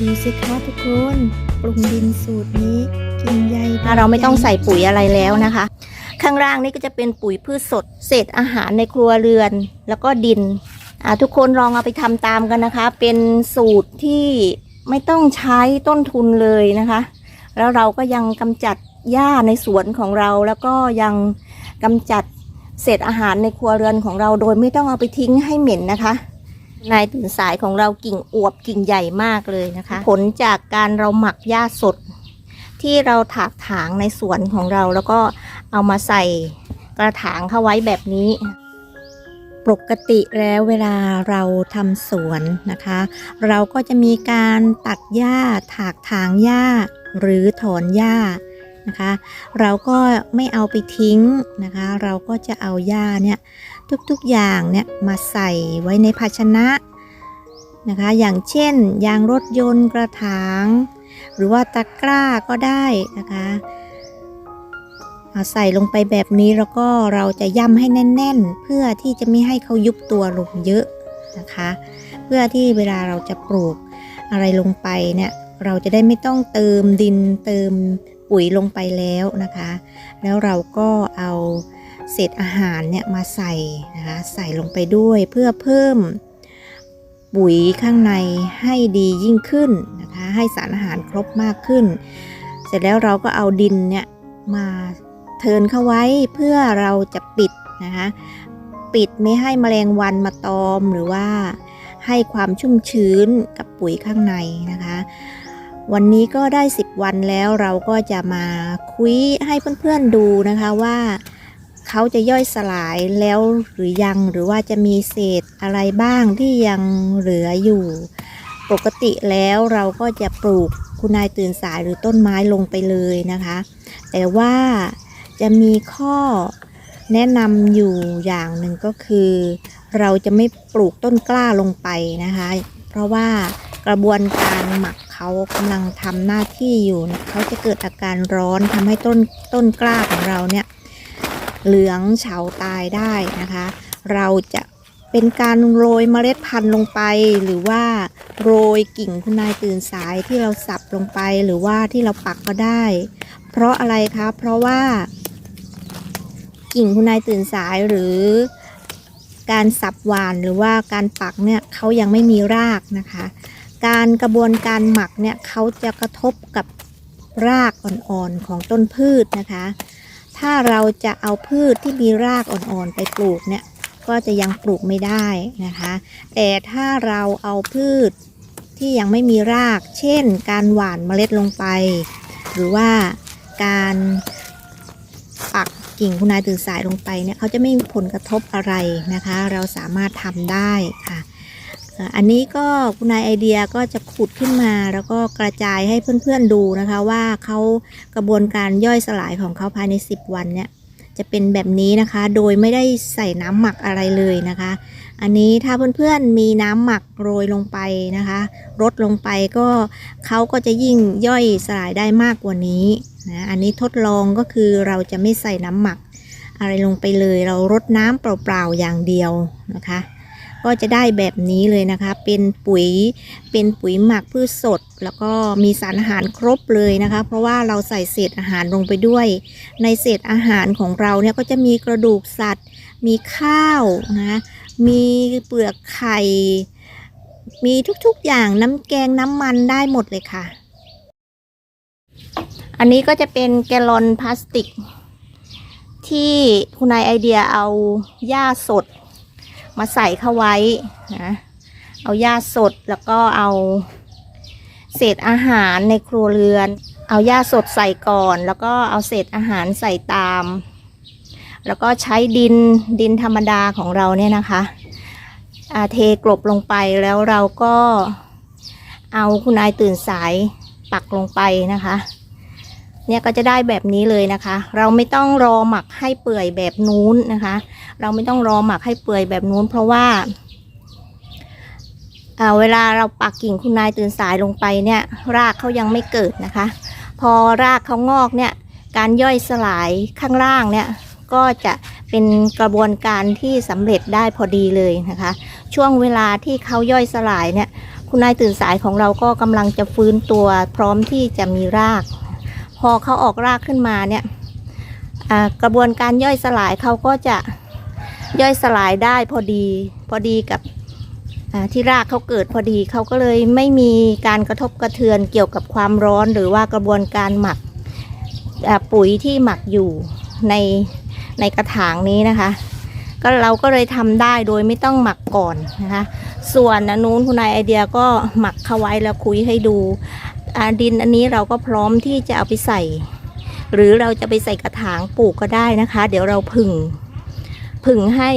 ดูสิคะทุกคนปรุงดินสูตรนี้กินใยเราไม่ต้องใส่ปุ๋ยอะไรแล้วนะคะ ข้างล่างนี่ก็จะเป็นปุ๋ยพืชสด เศษอาหารในครัวเรือน แล้วก็ดินทุกคนลองเอาไปทำตามกันนะคะ เป็นสูตรที่ไม่ต้องใช้ต้นทุนเลยนะคะ แล้วเราก็ยังกำจัดหญ้าในสวนของเรา แล้วก็ยังกำจัดเศษอาหารในครัวเรือนของเราโดยไม่ต้องเอาไปทิ้งให้เหม็นนะคะ นายตื่นสายของเรากิ่งอวบกิ่งใหญ่มากเลยนะคะ ผลจากการเราหมักหญ้าสด ที่เราถากถางในสวนของเราแล้วก็เอามาใส่กระถางเข้าไว้แบบนี้ ปกติแล้วเวลาเราทำสวนนะคะ เราก็จะมีการตัดหญ้าถากถางหญ้า หรือถอนหญ้านะคะ เราก็ไม่เอาไปทิ้งนะคะ เราก็จะเอาหญ้าเนี่ย ทุกๆอย่างเนี่ยมาใส่ไว้ในภาชนะนะคะ อย่างเช่น ยางรถยนต์กระถาง หรือว่าตะกร้าก็ได้นะคะเอาใส่ลงไปแบบนี้แล้วก็เราจะย่ำให้แน่น ๆ เพื่อที่จะไม่ให้เขายุบตัวลงเยอะนะคะ เพื่อที่เวลาเราจะปลูกอะไรลงไปเนี่ยเราจะได้ไม่ต้องเติมดินเติมปุ๋ยลงไปแล้วนะคะ แล้วเราก็เอา เศษอาหารเนี่ยมาใส่นะคะใส่ลงไปด้วยเพื่อเพิ่มปุ๋ยข้างในให้ดียิ่งขึ้นนะคะให้สารอาหารครบมากขึ้น เสร็จแล้วเราก็เอาดินเนี่ยมาเทินเข้าไว้เพื่อเราจะปิดนะคะปิดไม่ให้แมลงวันมาตอมหรือว่าให้ความชุ่มชื้นกับปุ๋ยข้างในนะคะ วันนี้ก็ได้ 10 วันแล้วเราก็จะมาคุยให้เพื่อนๆดูนะคะว่า เขาจะย่อยสลายแล้วหรือยังหรือว่าจะมีเศษอะไรบ้างที่ยังเหลืออยู่ ปกติแล้วเราก็จะปลูกคุณนายตื่นสายหรือต้นไม้ลงไปเลยนะคะ แต่ว่าจะมีข้อแนะนำอยู่อย่างหนึ่งก็คือ เราจะไม่ปลูกต้นกล้าลงไปนะคะ เพราะว่ากระบวนการหมักเขากำลังทำหน้าที่อยู่เนี่ยเขาจะเกิดอาการร้อนทำให้ต้นต้นกล้าของเราเนี่ย เหลืองเฉาตายได้นะคะ เราจะเป็นการโรยเมล็ดพันธุ์ลงไป หรือว่าโรยกิ่งคุณนายตื่นสายที่เราสับลงไปหรือว่าที่เราปักก็ได้ เพราะอะไรคะเพราะว่า กิ่งคุณนายตื่นสายหรือการสับหวานหรือว่าการปักเนี่ยเขายังไม่มีรากนะคะ การกระบวนการหมักเนี่ยเขาจะกระทบกับรากอ่อนๆของต้นพืชนะคะ ถ้าเราจะเอาพืชที่มีรากอ่อนๆไปปลูกเนี่ยก็จะยังปลูกไม่ได้นะคะ แต่ถ้าเราเอาพืชที่ยังไม่มีราก เช่น การหว่านเมล็ดลงไป หรือว่าการปักกิ่งคุณนายตื่นสายลงไปเนี่ยเขาจะไม่มีผลกระทบอะไรนะคะ เราสามารถทำได้ค่ะ อันนี้ก็คุณนายไอเดียก็จะขุดขึ้นมาแล้วก็กระจายให้เพื่อนๆดูนะคะ ว่าเขากระบวนการย่อยสลายของเขาภายใน 10 วันเนี่ยจะเป็นแบบนี้นะคะ โดยไม่ได้ใส่น้ำหมักอะไรเลยนะคะ อันนี้ถ้าเพื่อนๆมีน้ำหมักโรยลงไปนะคะลดลงไปก็เขาก็จะยิ่งย่อยสลายได้มากกว่านี้นะอันนี้ทดลองก็คือเราจะไม่ใส่น้ำหมักอะไรลงไปเลย เรารดน้ำเปล่าๆอย่างเดียวนะคะ ก็จะได้แบบนี้เลยนะคะ เป็นปุ๋ยเป็นปุ๋ยหมักพืชสด แล้วก็มีสารอาหารครบเลยนะคะ เพราะว่าเราใส่เศษอาหารลงไปด้วย ในเศษอาหารของเราเนี่ยก็จะมีกระดูกสัตว์ มีข้าวนะมีเปลือกไข่ มีทุกๆอย่างน้ำแกงน้ำมันได้หมดเลยค่ะ อันนี้ก็จะเป็นแกลลอนพลาสติก ที่คุณนายไอเดียเอาหญ้าสด มาใส่เข้าไว้นะเอาหญ้าสดแล้วก็เอา เศษอาหารในครัวเรือน เอาหญ้าสดใส่ก่อน แล้วก็เอาเศษอาหารใส่ตาม แล้วก็ใช้ดินดินธรรมดาของเราเนี่ยนะคะอาเทกลบลงไปแล้วเราก็เอาคุณนายตื่นสายปักลงไปนะคะ เนี่ยก็จะได้แบบนี้เลยนะคะ เราไม่ต้องรอหมักให้เปื่อยแบบนู้นนะคะ เราไม่ต้องรอหมักให้เปื่อยแบบนู้น เพราะว่าอ่าเวลาเราปักกิ่งคุณนายตื่นสายลงไปเนี่ย รากเขายังไม่เกิดนะคะ พอรากเขางอกเนี่ยการย่อยสลายข้างล่างเนี่ยก็จะเป็นกระบวนการที่สำเร็จได้พอดีเลยนะคะ ช่วงเวลาที่เขาย่อยสลายเนี่ย คุณนายตื่นสายของเราก็กำลังจะฟื้นตัวพร้อมที่จะมีราก พอเขาออกรากขึ้นมาเนี่ยกระบวนการย่อยสลายเขาก็จะ ย่อยสลายได้พอดี พอดีกับที่รากเขาเกิดพอดีเขาก็เลยไม่มีการกระทบกระเทือนเกี่ยวกับความร้อน หรือว่ากระบวนการหมักปุ๋ยที่หมักอยู่ในในกระถางนี้นะคะ ก็เราก็เลยทำได้โดยไม่ต้องหมักก่อนนะคะ ส่วนอันนู้นคุณนายไอเดียก็หมักเข้าไว้แล้วคุยให้ดูดินอันนี้เราก็พร้อมที่จะเอาไปใส่ หรือเราจะไปใส่กระถางปลูกก็ได้นะคะ เดี๋ยวเราผึ่ง ผึ่งให้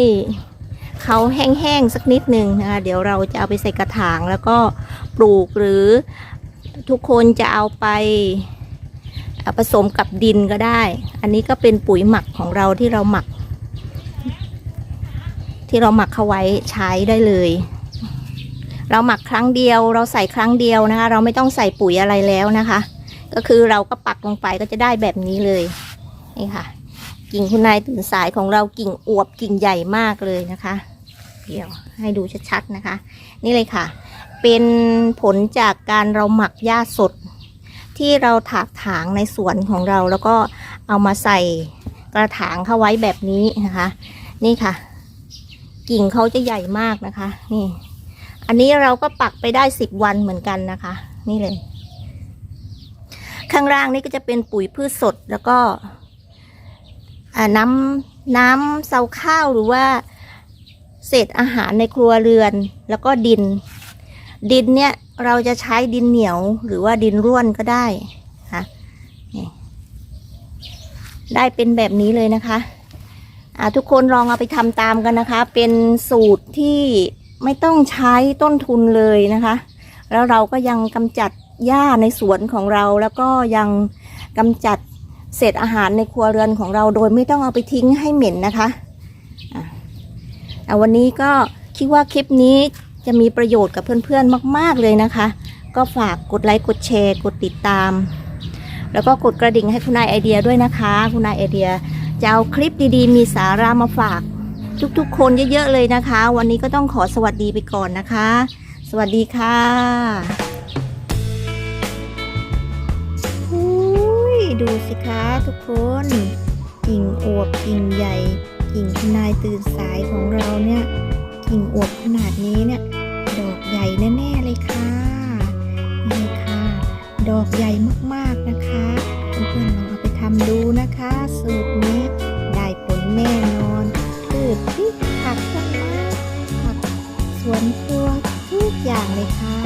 เขาแห้งๆสักนิดหนึ่งนะคะเดี๋ยวเราจะเอาไปใส่กระถางแล้วก็ปลูกหรือทุกคนจะเอาไปอ่าผสมกับดินก็ได้ อันนี้ก็เป็นปุ๋ยหมักของเราที่เราหมัก ที่เราหมักเข้าไว้ใช้ได้เลย เราหมักครั้งเดียว เราใส่ครั้งเดียวนะคะ เราไม่ต้องใส่ปุ๋ยอะไรแล้วนะคะ ก็คือเราก็ปักลงไปก็จะได้แบบนี้เลยนี่ค่ะ กิ่งคุณนายตื่นสายของเรากิ่งอวบกิ่งใหญ่มากเลยนะคะ เดี๋ยวให้ดูชัดๆนะคะ นี่เลยค่ะ เป็นผลจากการเราหมักหญ้าสด ที่เราถากถางในสวนของเราแล้วก็เอามาใส่กระถางเข้าไว้แบบนี้นะคะ นี่ค่ะ กิ่งเขาจะใหญ่มากนะคะ นี่ อันนี้เราก็ปักไปได้สิบวันเหมือนกันนะคะ นี่เลย ข้างล่างนี่ก็จะเป็นปุ๋ยพืชสดแล้วก็ น้ำน้ำเซาข้าวหรือว่าเศษอาหารในครัวเรือน แล้วก็ดิน ดินเนี่ยเราจะใช้ดินเหนียวหรือว่าดินร่วนก็ได้ค่ะได้เป็นแบบนี้เลยนะคะทุกคนลองเอาไปทำตามกันนะคะ เป็นสูตรที่ไม่ต้องใช้ต้นทุนเลยนะคะ แล้วเราก็ยังกำจัดหญ้าในสวนของเราแล้วก็ยังกำจัด เศษอาหารในครัวเรือนของเราโดยไม่ต้องเอาไปทิ้งให้เหม็นนะคะวันนี้ก็คิดว่าคลิปนี้จะมีประโยชน์กับเพื่อนๆมาก ๆเลยนะคะ ก็ฝากกดไลค์กดแชร์ กดติดตาม แล้วก็กดกระดิ่งให้คุณนายไอเดียด้วยนะคะ คุณนายไอเดียจะเอาคลิปดีๆ มีสาระมาฝาก ทุกๆ คนเยอะๆเลยนะคะ วันนี้ก็ต้องขอสวัสดีไปก่อนนะคะ สวัสดีค่ะ ดูสิคะทุกคน กิ่งอวบกิ่งใหญ่ กิ่งคุณนายตื่นสายของเราเนี่ย กิ่งอวบขนาดนี้เนี่ย ดอกใหญ่แน่ๆเลยค่ะนี่ค่ะ ดอกใหญ่มากๆนะคะเพื่อนๆลองเอาไปทำดูนะคะ สูตรนี้ได้ผลแน่นอนพืชพริกผักต้นไม้ผักสวนครัวทุกอย่างเลยค่ะ